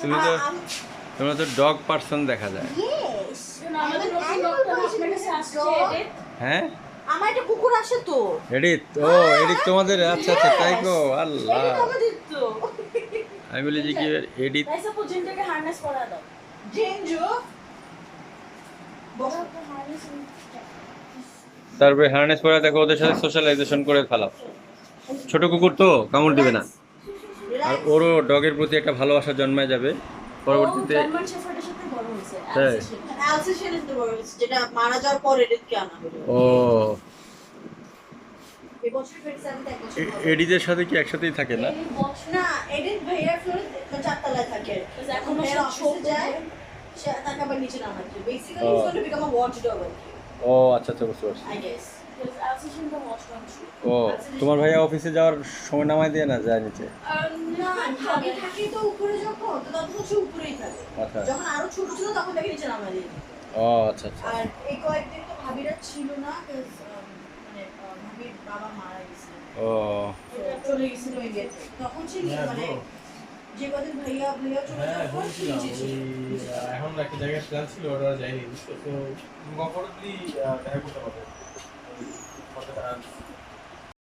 তুমি তো তোমরা তো ডগ পার্সন দেখা যায়। হ্যাঁ? আমার একটা কুকুর আসে তো। এডিট ও এডিট তোমাদের আচ্ছা আচ্ছা তাই গো আল্লাহ। আমি বলি যে কি এডিট তাই সাপোজ হার্নেস করা দাও। জেনজো তারপরে হার্নেস পরে দেখো ওদের সাথে সোশ্যালাইজেশন করে ফেলাও। ছোট কুকুর তো কামড় দিবে না। আর ওরও ডগের প্রতি একটা ভালোবাসা জন্মায় যাবে। পরবর্তীতে জার্মান শেফার্ডের সাথে বড় হয়েছে। তাই? অ্যালসেশন ইজ দ্য ওয়ার্ড যেটা মারা যাওয়ার পর এডিটকে আনা হলো। ও। এই বছর 27 তে এক বছর এ- হবে। এডিদের সাথে কি একসাথেই থাকে না? না এডিট ভাইয়ার ফ্লোরে চারতলায় থাকে। এখন এখনও ভাইয়ার সে অফিসে যায় সে তাকে আবার নিচে নামাচ্ছে basically O. Is going become a watch dog ও আচ্ছা আচ্ছা বুঝতে পারছি। আই গেস ও তোমার ভাইয়া অফিসে যাওয়ার সময় নামাই দিয়ে না যায় নিচে? না ভাবি থাকে তো উপরে যখন তো তখন হচ্ছে উপরেই থাকে। আচ্ছা। যখন আরও ছোট ছিল তখন তাকে নিচে নামাই দিই। ও আচ্ছা আচ্ছা। আর এই কয়েকদিন তো ভাবিরা ছিল না মানে ভাবির বাবা মারা গেছিল। ও। চলে গেছিল ইন্ডিয়াতে তখন ছিল মানে যে কদিন ভাইয়া ভাইয়া চলে যাওয়ার পর সে বলছিলাম নিচে ছিল। ওই, আহ, এখন একটা জায়গায় প্ল্যান ছিল ওটা যায়নি তো কমফোর্টেবলি দেখা করতে পারবে? ওই কতটা